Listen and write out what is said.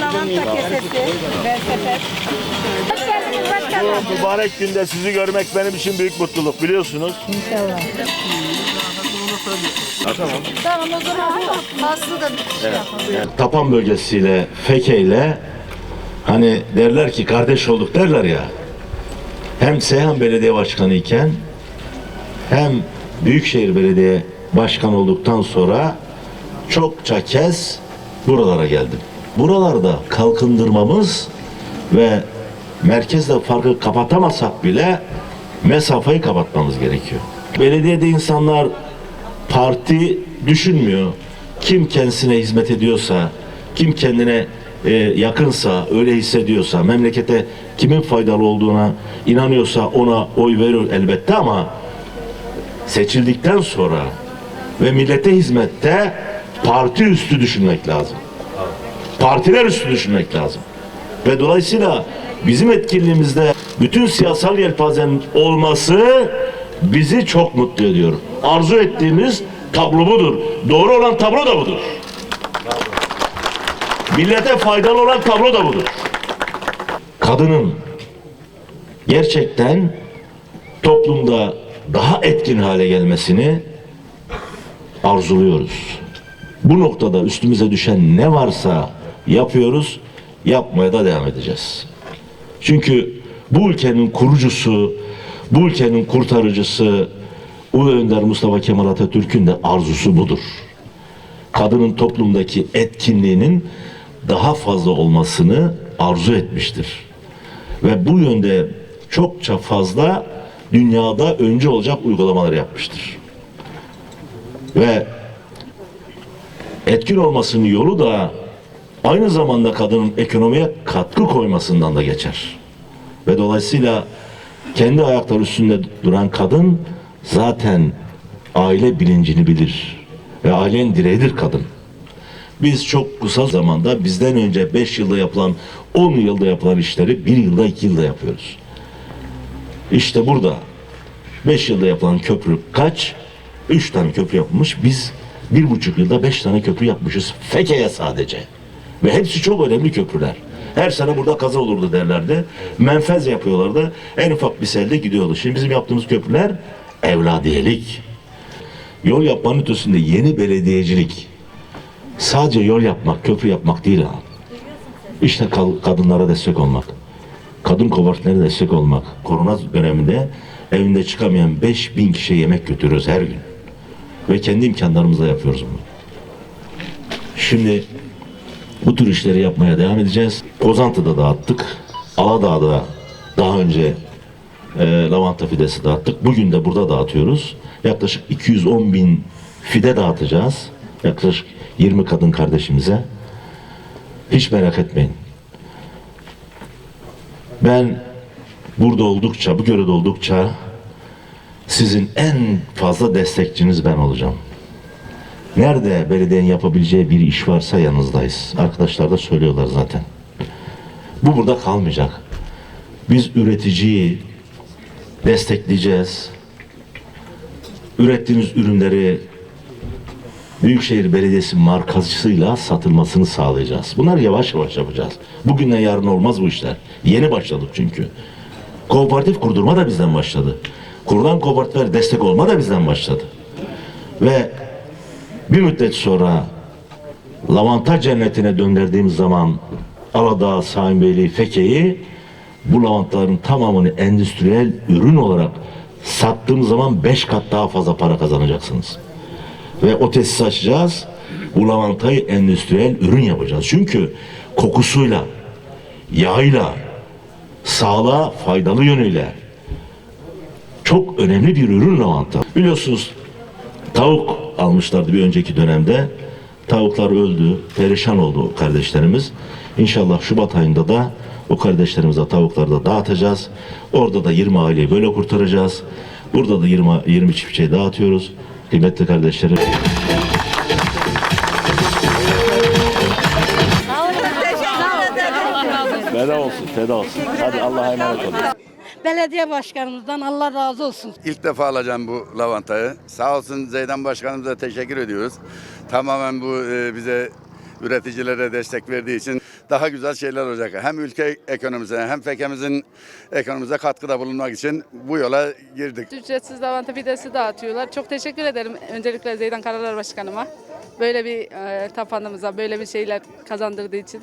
Lavanta kesesi, belsepet. Hoş geldiniz başkanım. Bu mübarek günde sizi görmek benim için büyük mutluluk biliyorsunuz. İnşallah. Tamam o zaman Aslı da Tapan bölgesiyle Feke ile hani derler ki kardeş olduk derler ya. Hem Seyhan Belediye Başkanı iken hem Büyükşehir Belediye Başkanı olduktan sonra çokça kez buralara geldim. Buralarda kalkındırmamız ve merkezle farkı kapatamasak bile mesafeyi kapatmamız gerekiyor. Belediyede insanlar parti düşünmüyor. Kim kendisine hizmet ediyorsa, kim kendine e, yakınsa, öyle hissediyorsa, memlekete kimin faydalı olduğuna inanıyorsa ona oy verir elbette ama seçildikten sonra ve millete hizmette parti üstü düşünmek lazım. Partiler üstü düşünmek lazım. Ve dolayısıyla bizim etkinliğimizde bütün siyasal yelpazenin olması bizi çok mutlu ediyor. Arzu ettiğimiz tablo budur. Doğru olan tablo da budur. Millete faydalı olan tablo da budur. Kadının gerçekten toplumda daha etkin hale gelmesini arzuluyoruz. Bu noktada üstümüze düşen ne varsa yapıyoruz, yapmaya da devam edeceğiz. Çünkü bu ülkenin kurucusu, bu ülkenin kurtarıcısı Ulu Önder Mustafa Kemal Atatürk'ün de arzusu budur. Kadının toplumdaki etkinliğinin daha fazla olmasını arzu etmiştir. Ve bu yönde çokça fazla dünyada önce olacak uygulamalar yapmıştır. Ve etkin olmasının yolu da aynı zamanda kadının ekonomiye katkı koymasından da geçer. Ve dolayısıyla kendi ayakları üstünde duran kadın zaten aile bilincini bilir. Ve ailenin direğidir kadın. Biz çok kısa zamanda bizden önce 5 yılda yapılan, 10 yılda yapılan işleri 1 yılda 2 yılda yapıyoruz. İşte burada 5 yılda yapılan köprü kaç? 3 tane köprü yapılmış. Biz bir buçuk yılda 5 tane köprü yapmışız. Feke'ye sadece. Ve hepsi çok önemli köprüler. Her sene burada kaza olurdu derlerdi. Menfez yapıyorlardı. En ufak bir selde gidiyordu. Şimdi bizim yaptığımız köprüler evladiyelik. Yol yapmanın ötesinde yeni belediyecilik. Sadece yol yapmak, köprü yapmak değil ha. İşte kadınlara destek olmak. Kadın kooperatiflerine destek olmak. Korona döneminde evinde çıkamayan 5000 kişiye yemek götürüyoruz her gün. Ve kendi imkanlarımızla yapıyoruz bunu. Şimdi bu tür işleri yapmaya devam edeceğiz. Kozantı'da dağıttık. Aladağ'da daha önce e, lavanta fidesi dağıttık. Bugün de burada dağıtıyoruz. Yaklaşık 210 bin fide dağıtacağız. Yaklaşık 20 kadın kardeşimize. Hiç merak etmeyin. Ben burada oldukça, bu görevde oldukça sizin en fazla destekçiniz ben olacağım. Nerede belediyenin yapabileceği bir iş varsa yanınızdayız. Arkadaşlar da söylüyorlar zaten. Bu burada kalmayacak. Biz üreticiyi destekleyeceğiz. Ürettiğimiz ürünleri Büyükşehir Belediyesi markasıyla satılmasını sağlayacağız. Bunlar yavaş yavaş yapacağız. Bugünden yarın olmaz bu işler. Yeni başladık çünkü. Kooperatif kurdurma da bizden başladı. Kurulan kooperatifler destek olma da bizden başladı. Ve bir müddet sonra lavanta cennetine döndürdüğümüz zaman Aladağ, Saimbeyli, Feke'yi bu lavantaların tamamını endüstriyel ürün olarak sattığımız zaman beş kat daha fazla para kazanacaksınız. Ve o tesisi açacağız. Bu lavantayı endüstriyel ürün yapacağız. Çünkü kokusuyla, yağıyla, sağlığa faydalı yönüyle çok önemli bir ürün lavanta. Biliyorsunuz tavuk almışlardı bir önceki dönemde. Tavuklar öldü, perişan oldu kardeşlerimiz. İnşallah Şubat ayında da o kardeşlerimize tavukları da dağıtacağız. Orada da 20 aileyi böyle kurtaracağız. Burada da 20, 20 çiftçiye dağıtıyoruz. Kıymetli kardeşlerim. Feda olsun, feda olsun. Hadi Allah'a emanet olun. belediye başkanımızdan Allah razı olsun. İlk defa alacağım bu lavantayı. Sağ olsun Zeydan Başkanımıza teşekkür ediyoruz. Tamamen bu e, bize üreticilere destek verdiği için daha güzel şeyler olacak. Hem ülke ekonomisine hem fekemizin ekonomimize katkıda bulunmak için bu yola girdik. Ücretsiz lavanta pidesi dağıtıyorlar. Çok teşekkür ederim öncelikle Zeydan Karalar Başkanıma. Böyle bir e, tapanımıza böyle bir şeyler kazandırdığı için.